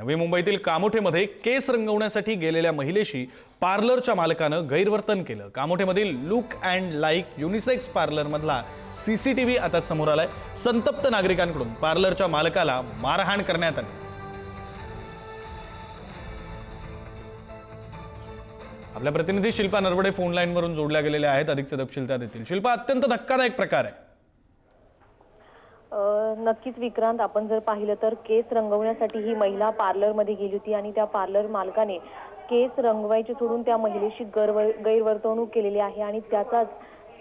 नवी मुंबईतील कामोठेमध्ये केस रंगवण्यासाठी गेलेल्या महिलेशी पार्लरच्या मालकानं गैरवर्तन केलं. कामोठेमधील लुक अँड लाईक युनिसेक्स पार्लरमधला सीसीटीव्ही आता समोर आलाय. संतप्त नागरिकांकडून पार्लरच्या मालकाला मारहाण करण्यात आली. आपल्या प्रतिनिधी शिल्पा नरवडे फोन लाईनवरून जोडल्या गेलेल्या आहेत. अधिकचे तपशील त्या देतील. शिल्पा अत्यंत धक्कादायक प्रकार आहे. नक्कीच विक्रांत आपण जर पाहिलं तर केस रंगवण्यासाठी ही महिला पार्लरमध्ये गेली होती आणि त्या पार्लर मालकाने केस रंगवायचे सोडून त्या महिलेशी गरव गैरवर्तवणूक केलेली आहे आणि त्याचाच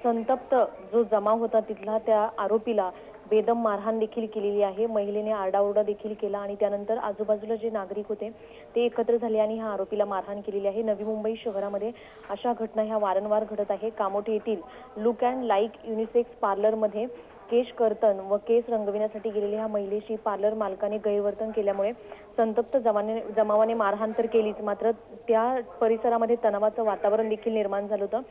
संतप्त जो जमाव होता तिथला त्या आरोपीला बेदम मारहाण देखील केलेली आहे. महिलेने आरडाओरडा देखील केला आणि त्यानंतर आजूबाजूला जे नागरिक होते ते एकत्र झाले आणि ह्या आरोपीला मारहाण केलेली आहे. नवी मुंबई शहरामध्ये अशा घटना ह्या वारंवार घडत आहे. कामोठे येथील लुक अँड लाईक युनिसेक्स पार्लरमध्ये केश कर्तन व केस रंगविण्यासाठी गेलेल्या ह्या महिलेशी पार्लर मालकाने गैरवर्तन केल्यामुळे संतप्त जमाने जमावाने मारहाण तर केलीच. मात्र त्या परिसरामध्ये तणावाचं वातावरण देखील निर्माण झालं होतं.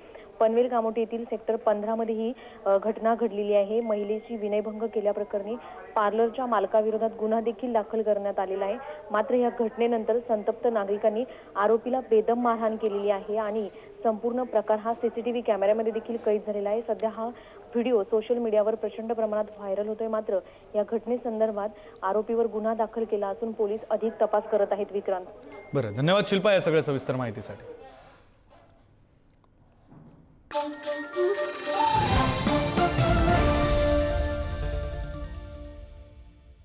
पनवेल कामोटी येथील सेक्टर पंधरामध्ये ही घटना घडलेली आहे. महिलेची विनयभंग केल्याप्रकरणी पार्लरच्या मालकाविरोधात गुन्हा देखील दाखल करण्यात आलेला आहे. मात्र या घटनेनंतर संतप्त नागरिकांनी आरोपीला बेदम मारहाण केलेली आहे आणि संपूर्ण प्रकार हा सीसीटीव्ही कॅमेऱ्यामध्ये देखील कैद झालेला आहे. सध्या हा व्हिडिओ सोशल मीडियावर प्रचंड प्रमाणात व्हायरल होतोय. मात्र या घटनेसंदर्भात आरोपीवर गुन्हा दाखल केला असून पोलीस अधिक तपास करत आहेत विक्रांत. बरं धन्यवाद शिल्पा या सगळ्या सविस्तर माहितीसाठी.